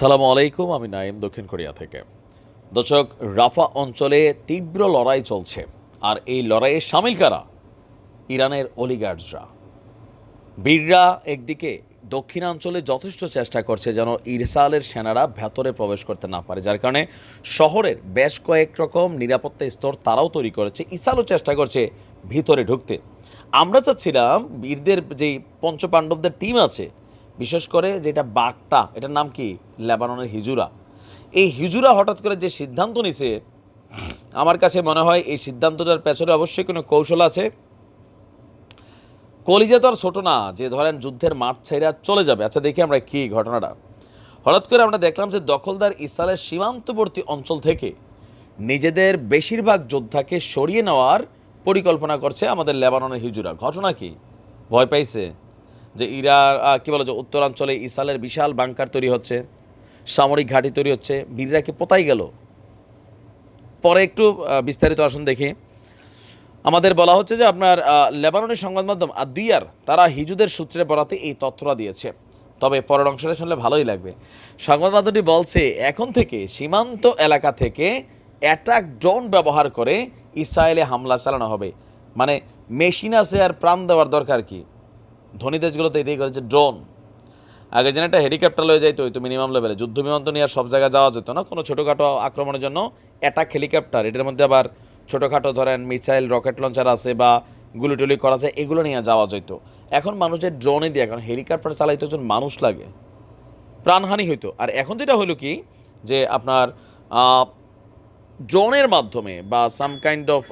আসসালামু আলাইকুম, আমি নাইম দক্ষিণ কোরিয়া থেকে। দর্শক, রাফা অঞ্চলে তীব্র লড়াই চলছে। আর এই লড়াইয়ে সামিল কারা? ইরানের অলিগার্ডসরা বীররা একদিকে দক্ষিণাঞ্চলে যথেষ্ট চেষ্টা করছে যেন ইরসালের সেনারা ভেতরে প্রবেশ করতে না পারে, যার কারণে শহরের বেশ কয়েক রকম নিরাপত্তা স্তর তারাও তৈরি করেছে, ইসালও চেষ্টা করছে ভিতরে ঢুকতে। আমরা চাচ্ছিলাম বীরদের যেই পঞ্চপাণ্ডবদের টিম আছে বিশেষ করে যেটা বাঘটা এটার নাম কি? লেবাননের হিজুরা। এই হিজুরা হঠাৎ করে যে সিদ্ধান্ত নিছে, আমার কাছে মনে হয় এই সিদ্ধান্তটার পেছনে অবশ্যই কোনো কৌশল আছে। কলিজা তো আর ছোট না, যে ধরেন যুদ্ধের মাঠ ছেড়ে চলে যাবে। আচ্ছা দেখি আমরা কি ঘটনাটা। হঠাৎ করে আমরা দেখলাম যে দখলদার ইসরায়েলের সীমান্তবর্তী অঞ্চল থেকে নিজেদের বেশিরভাগ যোদ্ধাকে সরিয়ে নেওয়ার পরিকল্পনা করছে আমাদের লেবাননের হিজুরা। ঘটনা কি? ভয় পাইছে? যে ইরা কি বলো, যে উত্তরাঞ্চলে ইসরায়েলের বিশাল বাংকার তৈরি হচ্ছে, সামরিক ঘাঁটি তৈরি হচ্ছে, বীররা কি পোতাই গেল? পরে একটু বিস্তারিত আসুন দেখি। আমাদের বলা হচ্ছে যে আপনার লেবাননের সংবাদ মাধ্যম আর আদিয়ার তারা হিজুদের সূত্রে বরাতে এই তথ্যটা দিয়েছে। তবে পরের অংশটা শুনলে ভালোই লাগবে। সংবাদ মাধ্যমটি বলছে, এখন থেকে সীমান্ত এলাকা থেকে অ্যাটাক ড্রোন ব্যবহার করে ইসরায়েলে হামলা চালানো হবে। মানে মেশিন আছে আর প্রাণ দেওয়ার দরকার কি? ধনী দেশগুলোতে এটাই করেছে ড্রোন আগে যেন একটা হেলিকপ্টার লয়ে যাইতো হয়তো মিনিমাম লেভেলে যুদ্ধ বিমান তো নিয়ে আর সব জায়গায় যাওয়া যেত না। কোনো ছোটোখাটো আক্রমণের জন্য অ্যাটাক হেলিকপ্টার এটার মধ্যে আবার ছোটোখাটো ধরেন মিসাইল রকেট লঞ্চার আছে বা গুলি টুলি করা যায় এগুলো নিয়ে যাওয়া যেত। এখন মানুষের ড্রোনে দিয়ে, এখন হেলিকপ্টার চালাইতে একজন মানুষ লাগে। প্রাণহানি হইতো। আর এখন যেটা হলো কি, যে আপনার ড্রোনের মাধ্যমে বা সাম কাইন্ড অফ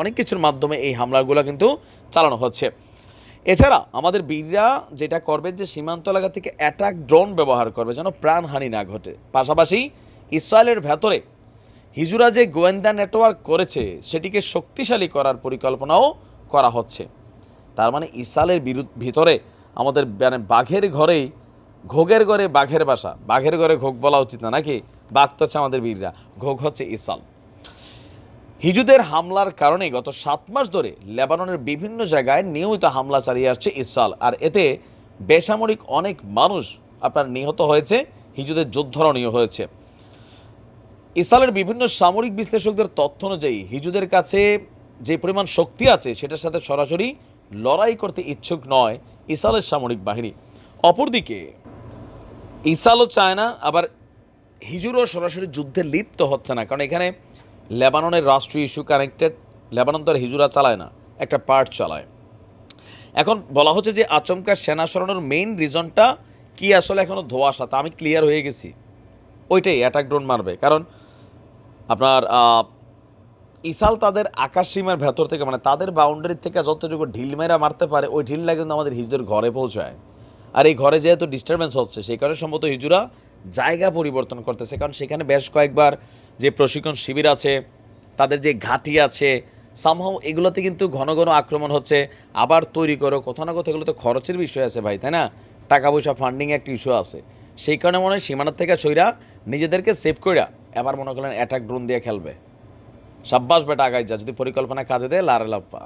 অনেক কিছুর মাধ্যমে এই হামলাগুলো কিন্তু চালানো হচ্ছে। এছাড়া আমাদের বীররা যেটা করবে যে সীমান্ত এলাকা থেকে অ্যাটাক ড্রোন ব্যবহার করবে, যেন প্রাণহানি না ঘটে। পাশাপাশি ইসরায়েলের ভেতরে হিজুরা যে গোয়েন্দা নেটওয়ার্ক করেছে, সেটিকে শক্তিশালী করার পরিকল্পনাও করা হচ্ছে। তার মানে ইসরায়েলের ভিতরে আমাদের মানে বাঘের ঘরেই, ঘোগের ঘরে বাঘের বাসা। বাঘের ঘরে ঘোগ বলা উচিত না, নাকি? বাঘ তো আমাদের বীররা। ঘোগ হচ্ছে ইসাল হিজুদের হামলার কারণে গত সাত মাস ধরে লেবাননের বিভিন্ন জায়গায় নিয়মিত হামলা চালিয়ে আসছে ইসরায়েল। আর এতে বেসামরিক অনেক মানুষ আপনার নিহত হয়েছে, হিজুদের যোদ্ধারও নিহত হয়েছে। ইসরায়েলের বিভিন্ন সামরিক বিশ্লেষকদের তথ্য অনুযায়ী হিজুদের কাছে যে পরিমাণ শক্তি আছে, সেটার সাথে সরাসরি লড়াই করতে ইচ্ছুক নয় ইসরায়েলের সামরিক বাহিনী। অপরদিকে ইসালও চায় না আবার হিজুরও সরাসরি যুদ্ধে লিপ্ত হচ্ছে না। কারণ এখানে লেবাননের রাষ্ট্রীয় ইস্যু কানেক্টেড, লেবানন তো আর হিজুরা চালায় না, একটা পার্ট চালায়। এখন বলা হচ্ছে যে আচমকা সেনা সরানোর মেইন রিজনটা কি আসলে এখনও ধোয়াশা, তা আমি ক্লিয়ার হয়ে গেছি। ওইটাই অ্যাটাক ড্রোন মারবে। কারণ আপনার ইসাল তাদের আকাশ সীমার ভেতর থেকে মানে তাদের বাউন্ডারি থেকে যতটুকু ঢিল মেরা মারতে পারে, ওই ঢিল ঢিলটা কিন্তু আমাদের হিজুদের ঘরে পৌঁছায়। আর এই ঘরে যেহেতু ডিস্টারবেন্স হচ্ছে, সেই কারণে সম্ভবত হিজুরা জায়গা পরিবর্তন করতেছে। কারণ সেখানে বেশ কয়েকবার যে প্রশিক্ষণ শিবির আছে, তাদের যে ঘাঁটি আছে সামহাও এগুলোতে কিন্তু ঘন ঘন আক্রমণ হচ্ছে। আবার তৈরি করো, কোথাও না কোথাও এগুলো তো খরচের বিষয় আছে ভাই, তাই না? টাকা পয়সা ফান্ডিং একটা ইস্যু আছে। সেই কারণে মনে হয় সীমানার থেকে সইরা নিজেদেরকে সেভ কইরা এবার মনে করলেন অ্যাটাক ড্রোন দিয়ে খেলবে। সাব্বাস বেটা আগাই যা, যদি পরিকল্পনা কাজে দেয় লারে লাপ্পা।